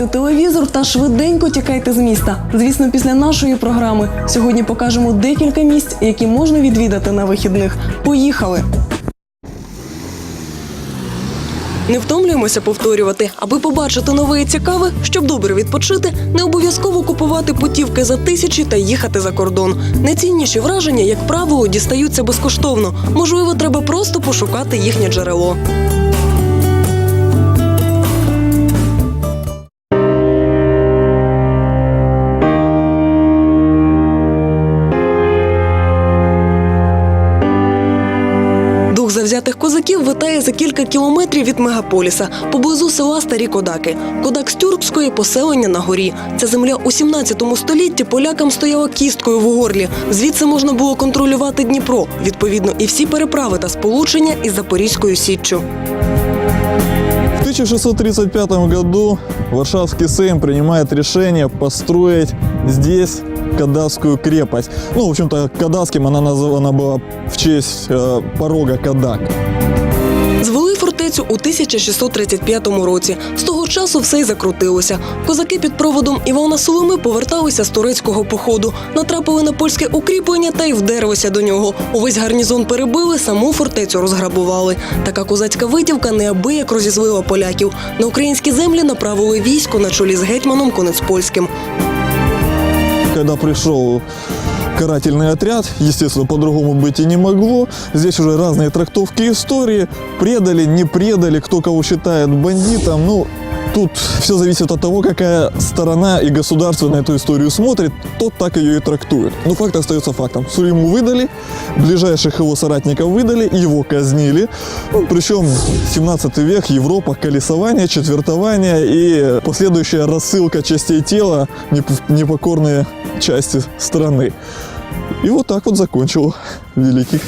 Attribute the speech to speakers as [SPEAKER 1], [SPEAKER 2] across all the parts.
[SPEAKER 1] Вимикайте телевізор та швиденько тікайте з міста. Звісно, після нашої програми сьогодні покажемо декілька місць, які можна відвідати на вихідних. Поїхали! Не втомлюємося повторювати, аби побачити нове і цікаве, щоб добре відпочити, не обов'язково купувати путівки за тисячі та їхати за кордон. Найцінніші враження, як правило, дістаються безкоштовно. Можливо, треба просто пошукати їхнє джерело. Козаків витає за кілька кілометрів від мегаполіса, поблизу села Старі Кодаки. Кодак з тюркської поселення на горі. Ця земля у 17 столітті полякам стояла кісткою в горлі. Звідси можна було контролювати Дніпро, відповідно, і всі переправи та сполучення із Запорізькою Січчю.
[SPEAKER 2] В 1635 году Варшавский Сейм принимает решение построить здесь Кадасскую крепость. Ну, в общем-то, Кадасским она названа была в честь э, порога Кадак.
[SPEAKER 1] Звели фортецю у 1635 році. З того часу все й закрутилося. Козаки під проводом Івана Соломи поверталися з турецького походу, натрапили на польське укріплення та й вдерлися до нього. Увесь гарнізон перебили, саму фортецю розграбували. Така козацька витівка неабияк розізлила поляків. На українські землі направили військо на чолі з гетьманом Конецпольським
[SPEAKER 2] Когда пришел карательный отряд, естественно, по-другому быть и не могло. Здесь уже разные трактовки истории. Предали, не предали, кто кого считает бандитом. Ну, тут все зависит от того, какая сторона и государство на эту историю смотрит, тот так ее и трактует. Но факт остается фактом. Сулиму выдали, ближайших его соратников выдали, его казнили. Ну, причем 17 век, Европа, колесование, четвертование и последующая рассылка частей тела непокорные части страны. И вот так вот закончил великий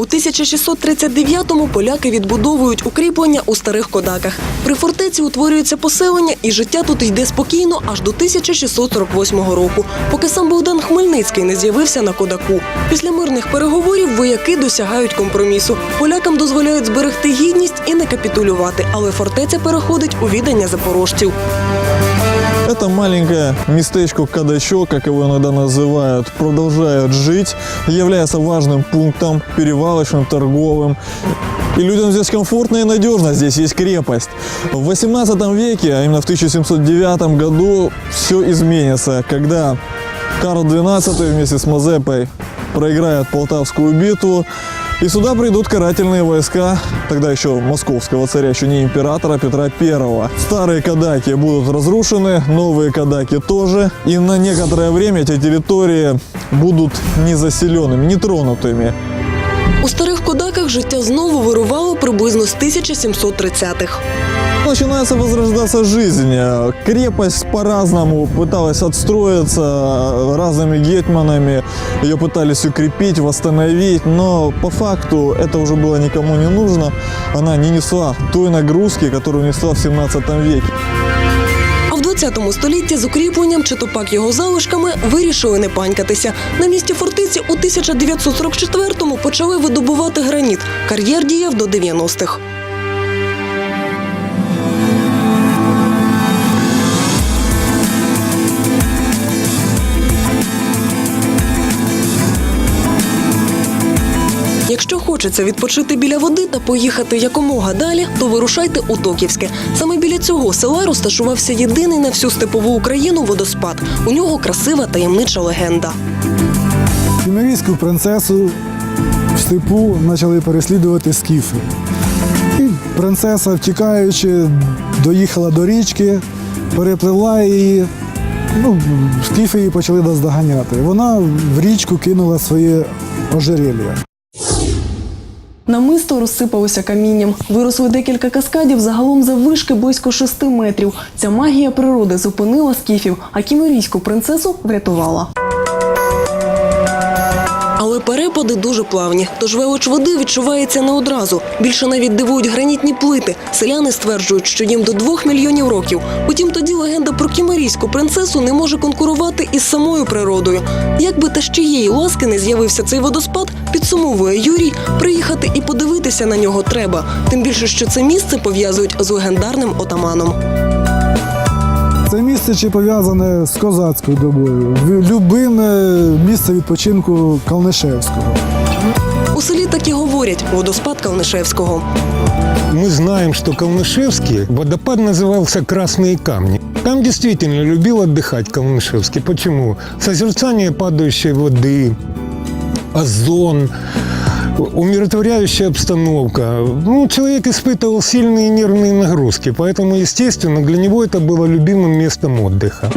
[SPEAKER 1] У 1639-му поляки відбудовують укріплення у старих кодаках. При фортеці утворюється поселення, і життя тут йде спокійно аж до 1648 року, поки сам Богдан Хмельницький не з'явився на кодаку. Після мирних переговорів вояки досягають компромісу. Полякам дозволяють зберегти гідність і не капітулювати, але фортеця переходить у відання запорожців.
[SPEAKER 2] Это маленькое местечко Кадачо, как его иногда называют, продолжает жить, является важным пунктом, перевалочным, торговым. И людям здесь комфортно и надежно, здесь есть крепость. В 18 веке, а именно в 1709 году, все изменится, когда Карл XII вместе с Мазепой проиграет Полтавскую битву, и сюда придут карательные войска, тогда еще московского царя, еще не императора Петра I. Старые кадаки будут разрушены, новые кадаки тоже. И на некоторое время эти территории будут незаселенными, нетронутыми.
[SPEAKER 1] У старих кодаках життя знову вирувало приблизно з 1730-х.
[SPEAKER 2] Начинается возрождаться жизнь. Крепость по-разному пыталась отстроиться разными гетманами. Ее пытались укрепить, восстановить, но по факту это уже было никому не нужно. Она не несла той нагрузки, которую несла в 17 веке.
[SPEAKER 1] 20 столітті з укріпленням чи топак його залишками вирішили не панькатися. На місці фортеці у 1944-му почали видобувати граніт. Кар'єр діяв до 90-х. Хочеться відпочити біля води та поїхати якомога далі, то вирушайте у Токівське. Саме біля цього села розташувався єдиний на всю степову Україну водоспад. У нього красива таємнича легенда.
[SPEAKER 3] Кімерійську принцесу в степу почали переслідувати скіфи. І принцеса, втікаючи, доїхала до річки, перепливла її. Ну, скіфи її почали наздоганяти. Вона в річку кинула своє ожерелье.
[SPEAKER 1] Намисто розсипалося камінням. Виросли декілька каскадів загалом заввишки близько шести метрів. Ця магія природи зупинила скіфів, а кімерійську принцесу врятувала. Але перепади дуже плавні, тож велич води відчувається не одразу. Більше навіть дивують гранітні плити. Селяни стверджують, що їм до двох мільйонів років. Утім, тоді легенда про кімерійську принцесу не може конкурувати із самою природою. Якби та з чиєї ласки не з'явився цей водоспад, підсумовує Юрій, приїхати і подивитися на нього треба. Тим більше, що це місце пов'язують з легендарним отаманом.
[SPEAKER 3] Це місце чи пов'язане з козацькою добою. В- Любиме місце відпочинку Калнишевського.
[SPEAKER 1] У селі так і говорять водоспад Калнишевського.
[SPEAKER 4] Мы знаем, что Калнышевский водопад назывался «Красные камни». Там действительно любил отдыхать Калнышевский. Почему? Созерцание падающей воды, озон, умиротворяющая обстановка. Ну, человек испытывал сильные нервные нагрузки, поэтому, естественно, для него это было любимым местом отдыха.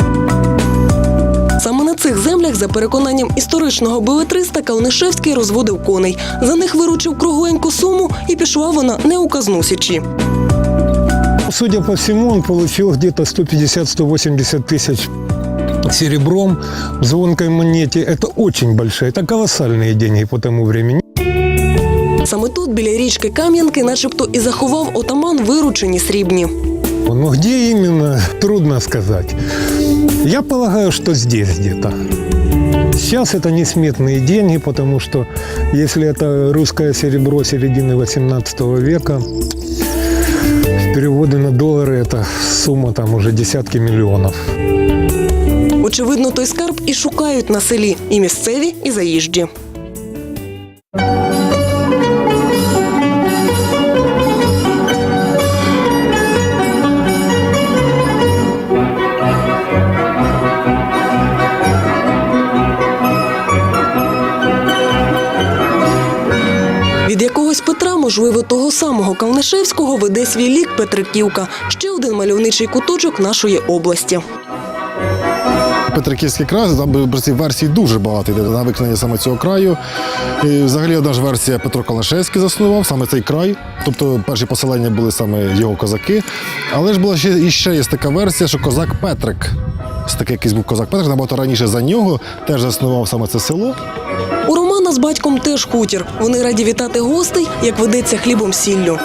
[SPEAKER 1] Саме на цих землях, за переконанням історичного билетриста, Калнишевський розводив коней. За них виручив кругленьку суму і пішла вона не у казну січі.
[SPEAKER 4] Судя по всему, он получил где-то 150-180 тысяч серебром в звонкой монете. Это очень большие, это колоссальные деньги по тому времени.
[SPEAKER 1] Саме тут, біля річки Кам'янки, начебто і заховав отаман виручені срібні.
[SPEAKER 4] Но где именно, трудно сказать. Я полагаю, что здесь где-то. Сейчас это несметные деньги, потому что если это русское серебро середины 18 века, переводы на доллары это сумма там уже десятки миллионов.
[SPEAKER 1] Очевидно, той скарб і шукають на селі і місцеві, і заїжджі. Того Калнишевського, веде свій лік Петриківка, ще один мальовничий куточок нашої області.
[SPEAKER 5] Петриківський край, там версій дуже багато йде на виконання саме цього краю. І взагалі одна ж версія Петро Калашевський заснував саме цей край. Тобто перші поселення були саме його козаки. Але ж була ще ще є така версія, що козак Петрик. Ось такий якийсь був козак Петрик, набагато раніше за нього теж заснував саме це село.
[SPEAKER 1] У Романа з батьком теж хутір. Вони раді вітати гостей, як ведеться хлібом сіллю.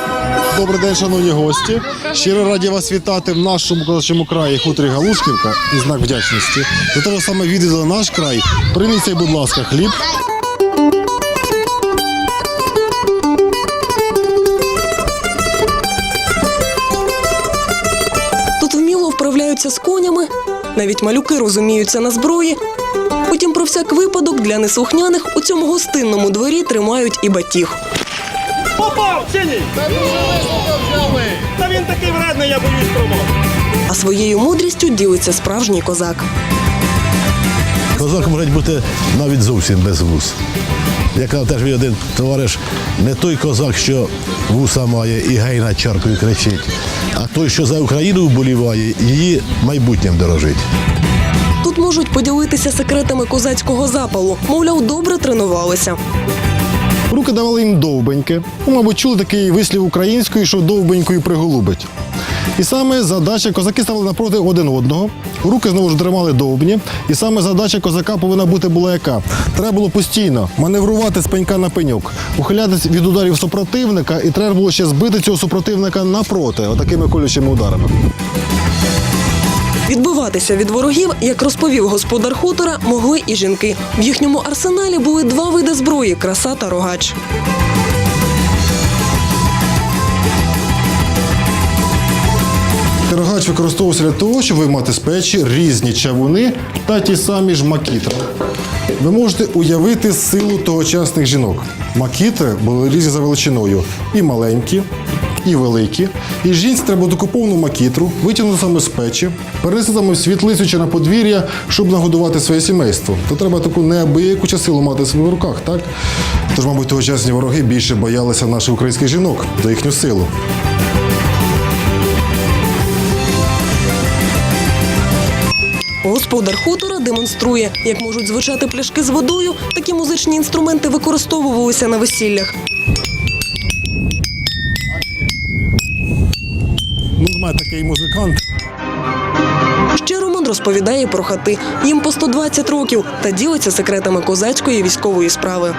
[SPEAKER 5] Добрий день, шановні гості. Щиро раді вас вітати в нашому козачому краї хуторі Галушківка і знак вдячності. До того саме відвідали наш край. Прийміть, будь ласка, хліб.
[SPEAKER 1] Тут вміло вправляються з конями, навіть малюки розуміються на зброї. Потім про всяк випадок для неслухняних у цьому гостинному дворі тримають і батіг.
[SPEAKER 6] Попав! Та він такий вредний, я боюсь промов.
[SPEAKER 1] А своєю мудрістю ділиться справжній козак.
[SPEAKER 7] Козак може бути навіть зовсім без вус. Як казав теж мій один товариш, не той козак, що вуса має і гей над чаркою кричить, а той, що за Україну вболіває, її майбутнім дорожить.
[SPEAKER 1] Тут можуть поділитися секретами козацького запалу. Мовляв, добре тренувалися.
[SPEAKER 5] Руки давали їм довбеньки. Ну, мабуть, чули такий вислів українською, що довбенькою приголубить. І саме задача козаки ставили напроти один одного. Руки знову ж тримали довбні. І саме задача козака повинна бути була яка? Треба було постійно маневрувати з пенька на пеньок, ухилятись від ударів супротивника, і треба було ще збити цього супротивника напроти, отакими колючими ударами.
[SPEAKER 1] Відбиватися від ворогів, як розповів господар хутора, могли і жінки. В їхньому арсеналі були два види зброї краса та рогач.
[SPEAKER 5] Рогач використовувався для того, щоб виймати з печі різні чавуни та ті самі ж макітри. Ви можете уявити силу тогочасних жінок. Макітри були різні за величиною. І маленькі, і великі. І жінці треба таку повну макітру витягнути саме з печі, перенести саме в світлицю чи на подвір'я, щоб нагодувати своє сімейство. То треба таку неабияку чи силу мати в своїх руках, так? Тож, мабуть, тогочасні вороги більше боялися наших українських жінок за їхню силу.
[SPEAKER 1] Господар хутора демонструє, як можуть звучати пляшки з водою. Такі музичні інструменти використовувалися на весіллях.
[SPEAKER 5] Знаєте, такий музикант.
[SPEAKER 1] Ще Роман розповідає про хати. Їм по 120 років та ділиться секретами козацької військової справи.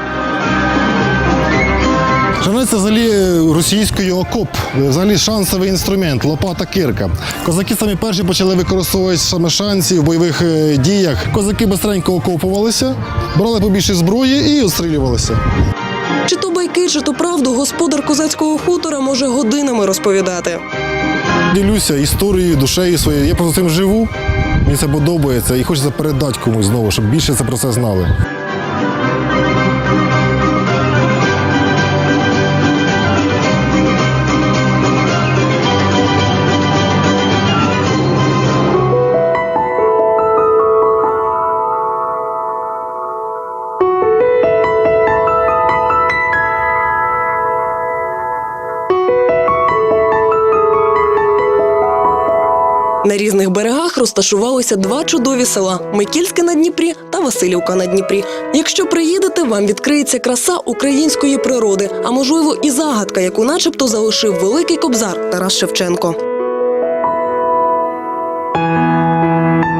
[SPEAKER 5] Шанець це взагалі російською окоп, взагалі шансовий інструмент, лопата кирка. Козаки самі перші почали використовувати саме шанці в бойових е, діях. Козаки бистренько окопувалися, брали побільше зброї і отстрілювалися.
[SPEAKER 1] Чи то байки, чи то правду господар козацького хутора може годинами розповідати.
[SPEAKER 5] Ділюся історією, душею своєю. Я просто цим живу. Мені це подобається і хочеться передати комусь знову, щоб більше це про це знали.
[SPEAKER 1] На різних берегах розташувалися два чудові села Микільське на Дніпрі та Васильівка на Дніпрі. Якщо приїдете, вам відкриється краса української природи, а можливо і загадка, яку начебто залишив великий кобзар Тарас Шевченко.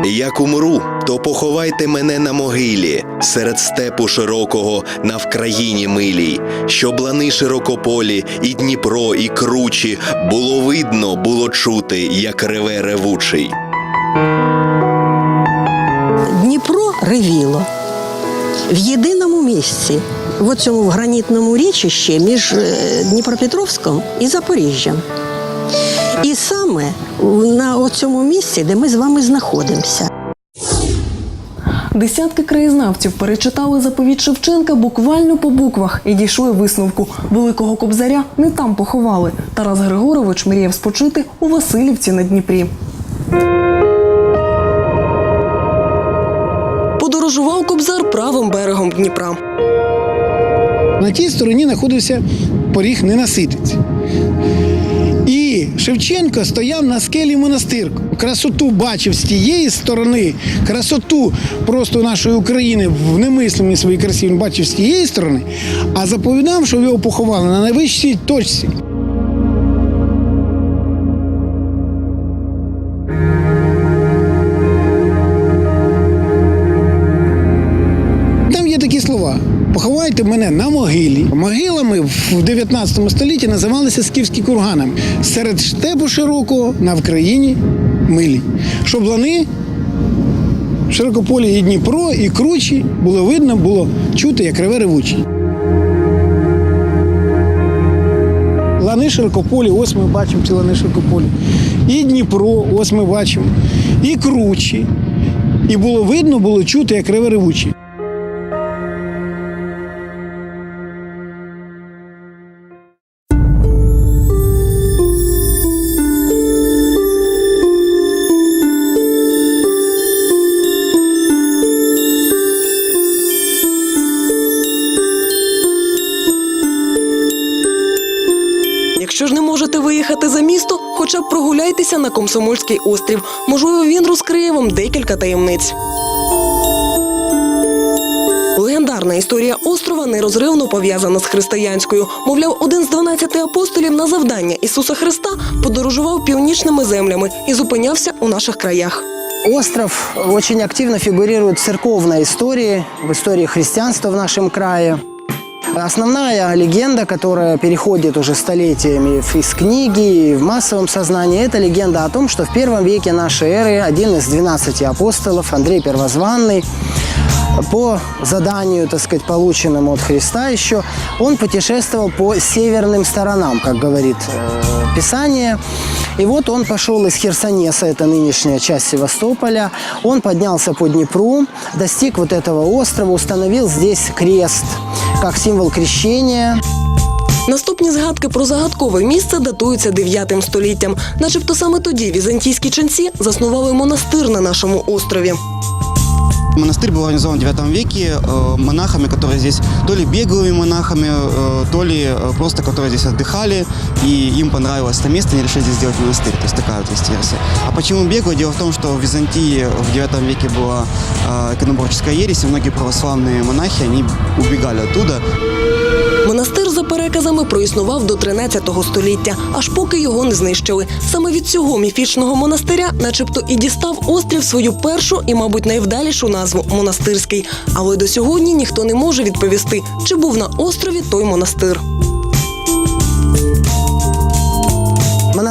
[SPEAKER 8] Як умру, то поховайте мене на могилі серед степу широкого на вкраїні милій, щоб лани широкополі, і Дніпро, і кручі було видно, було чути, як реве ревучий.
[SPEAKER 9] Дніпро ревіло в єдиному місці, в цьому гранітному річищі між е, Дніпропетровськом і Запоріжжям. І саме на цьому місці, де ми з вами знаходимося.
[SPEAKER 1] Десятки краєзнавців перечитали заповідь Шевченка буквально по буквах і дійшли висновку. Великого кобзаря не там поховали. Тарас Григорович мріяв спочити у Васильівці на Дніпрі. Подорожував кобзар правим берегом Дніпра.
[SPEAKER 10] На тій стороні знаходився поріг ненаситиць. Шевченко стояв на скелі монастирку. Красоту бачив з тієї сторони, красоту просто нашої України в немислимій своїй красі він бачив з тієї сторони, а заповідав, що його поховали на найвищій точці. Поховайте мене на могилі. Могилами в 19 столітті називалися скіфські курганами. Серед штепу широкого на Вкраїні милі. Щоб лани, широкополі і Дніпро, і кручі було видно, було чути, як реве ревучий. Лани широкополі, ось ми бачимо ці лани широкополі. І Дніпро, ось ми бачимо, і кручі. І було видно, було чути, як реве ревучий.
[SPEAKER 1] Комсомольський острів. Можливо, він розкриє вам декілька таємниць. Легендарна історія острова нерозривно пов'язана з християнською. Мовляв, один з 12 апостолів на завдання Ісуса Христа подорожував північними землями і зупинявся у наших краях.
[SPEAKER 11] Остров очень активно фигурирует в церковной истории, в истории христианства в нашем крае. Основная легенда, которая переходит уже столетиями из книги и в массовом сознании, это легенда о том, что в первом веке нашей эры один из 12 апостолов, Андрей Первозванный, по заданию, так сказать, полученному от Христа еще, он путешествовал по северным сторонам, как говорит э, Писание. И вот он пошел из Херсонеса, это нынешняя часть Севастополя, он поднялся по Днепру, достиг вот этого острова, установил здесь крест, как символ крещения.
[SPEAKER 1] Наступні згадки про загадкове місце датуються 9 століттям. Начебто саме тоді візантійські ченці заснували монастир на нашому острові.
[SPEAKER 12] Монастырь был организован в 9 веке э, монахами, которые здесь то ли беглыми монахами, э, то ли э, просто которые здесь отдыхали, и им понравилось это место, они решили здесь сделать монастырь. То есть такая вот есть версия. А почему беглые? Дело в том, что в Византии в 9 веке была э, иконоборческая ересь, и многие православные монахи, они убегали оттуда.
[SPEAKER 1] Монастир, за переказами, проіснував до 13 століття, аж поки його не знищили. Саме від цього міфічного монастиря, начебто, і дістав острів свою першу і, мабуть, найвдалішу назву монастирський. Але до сьогодні ніхто не може відповісти, чи був на острові той монастир.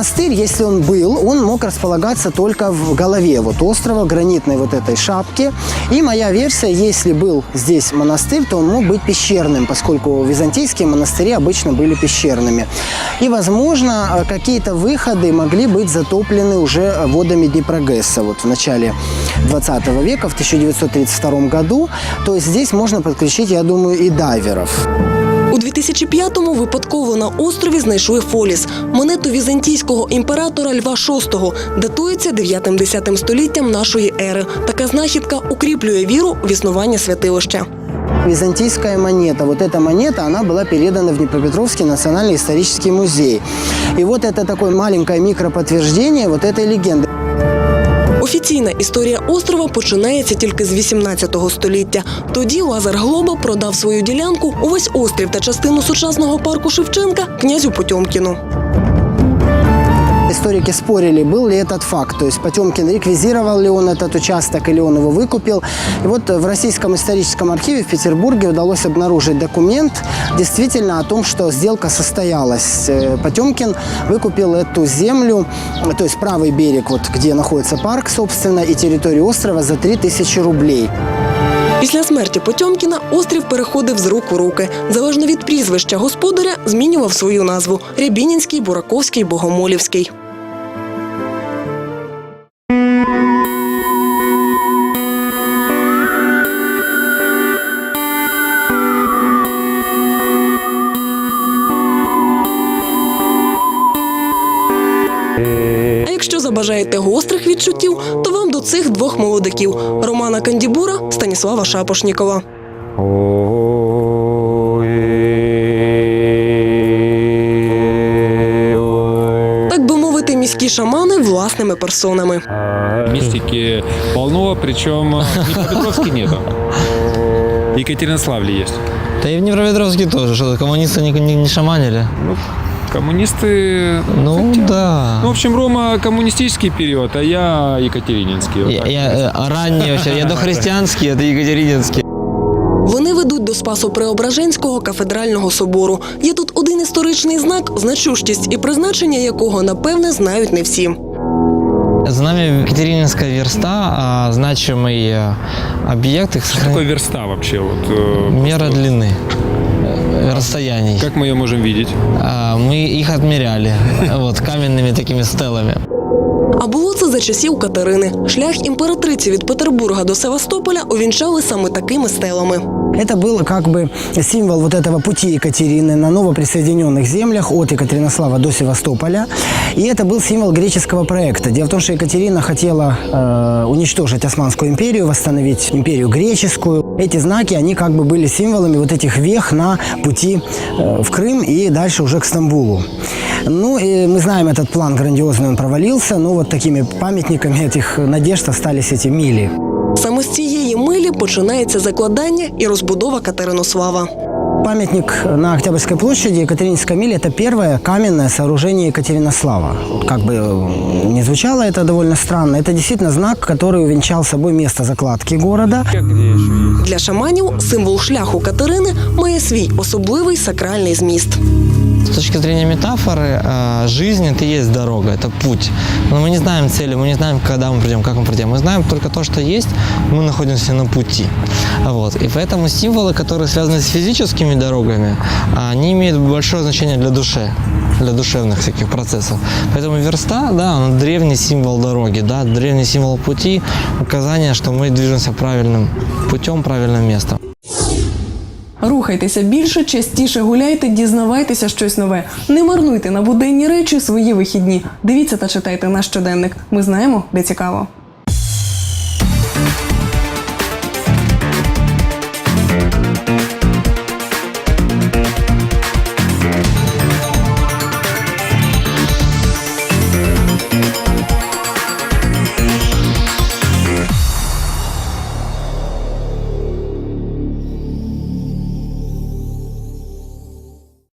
[SPEAKER 11] Монастырь если он был, он мог располагаться только в голове вот острова, гранитной вот этой шапки. И моя версия, если был здесь монастырь, то он мог быть пещерным, поскольку византийские монастыри обычно были пещерными. И, возможно, какие-то выходы могли быть затоплены уже водами Днепрогресса вот в начале 20 века, в 1932 году. То есть здесь можно подключить, я думаю, и дайверов.
[SPEAKER 1] У 2005-му випадково на острові знайшли фоліс – монету візантійського імператора Льва VI, датується 9-10 століттям нашої ери. Така знахідка укріплює віру в існування святилища.
[SPEAKER 11] Византийская монета. Вот эта монета, она была передана в Днепропетровский национальный исторический музей. И вот это такое маленькое микроподтверждение вот этой легенды.
[SPEAKER 1] Офіційна історія острова починається тільки з 18 століття. Тоді Лазар Глоба продав свою ділянку, увесь острів та частину сучасного парку Шевченка князю Потьомкіну.
[SPEAKER 11] Историки спорили, был ли этот факт. То есть Потемкин реквизировал ли он этот участок или он его выкупил. И вот в Российском историческом архиве в Петербурге удалось обнаружить документ действительно о том, что сделка состоялась. Э, Потемкин выкупил эту землю, то есть правый берег, вот где находится парк, собственно, и территорию острова за 3000 рублей.
[SPEAKER 1] Після смерті Потьомкіна острів переходив з рук у руки. Залежно від прізвища господаря змінював свою назву – Рябінінський, Бураковський, Богомолівський. А якщо забажаєте гострих відчуттів, то цих двох молодиків – Романа Кандібура, Станіслава Шапошнікова. Так би мовити, міські шамани власними персонами.
[SPEAKER 13] Мистики полно, причем в Днепропетровске нету. Екатеринославле есть.
[SPEAKER 14] Да и в Днепропетровске тоже, что коммунисты не, не, не шаманили.
[SPEAKER 13] Коммунисты...
[SPEAKER 14] Ну да.
[SPEAKER 13] Ну, в общем, Рома коммунистический период, а я екатерининский. Вот
[SPEAKER 14] Я,
[SPEAKER 13] так.
[SPEAKER 14] я э, ранний вообще, я дохристианский, это Екатерининский.
[SPEAKER 1] Вони ведуть до Спасо-Преображенського кафедрального собору. Є тут один історичний знак, значущість і призначення якого, напевне, знають не всі.
[SPEAKER 14] За нами Екатерининская верста, а значимый э, объект, их
[SPEAKER 13] Что такое
[SPEAKER 14] сохранение.
[SPEAKER 13] верста вообще? Вот, э,
[SPEAKER 14] Мера длины, э, расстояний.
[SPEAKER 13] Как мы ее можем видеть?
[SPEAKER 14] А, Мы их отмеряли вот, каменными такими стелами.
[SPEAKER 1] А було це за часів Катерини. Шлях імператриці від Петербурга до Севастополя увінчали саме такими стелами.
[SPEAKER 11] Это был как бы символ вот этого пути Екатерины на новоприсоединенных землях от Екатеринослава до Севастополя. И это был символ греческого проекта. Дело в том, что Екатерина хотела э, уничтожить Османскую империю, восстановить империю греческую. Эти знаки, они как бы были символами вот этих вех на пути э, в Крым и дальше уже к Стамбулу. Ну, и мы знаем, этот план грандиозный, он провалился, но вот такими памятниками этих надежд остались эти мили.
[SPEAKER 1] Саме з цієї милі починається закладання і розбудова Катеринослава.
[SPEAKER 11] Памятник на Октябрьской площади Екатерининской мили – это первое каменное сооружение Екатеринослава. Вот Как бы э, не звучало это довольно странно, это действительно знак, который увенчал собой место закладки города.
[SPEAKER 1] Для шаманів символ шляху Катерини має свій особливий сакральний зміст.
[SPEAKER 14] С точки зрения метафоры, э, жизнь это и есть дорога, это путь. Но мы не знаем цели, мы не знаем, когда мы придем, как мы придем. Мы знаем только то, что есть, мы находимся на пути. Вот. И поэтому символы, которые связаны с физическими дорогами, они имеют большое значение для души для душевных всяких процессов. Поэтому верста, да, она древний символ дороги, да, древний символ пути, указание, что мы движемся правильным путем, правильным местом.
[SPEAKER 15] Рухайтеся більше, частіше гуляйте, дізнавайтеся щось нове. Не марнуйте на буденні речі свої вихідні. Дивіться та читайте наш щоденник. Ми знаємо, де цікаво.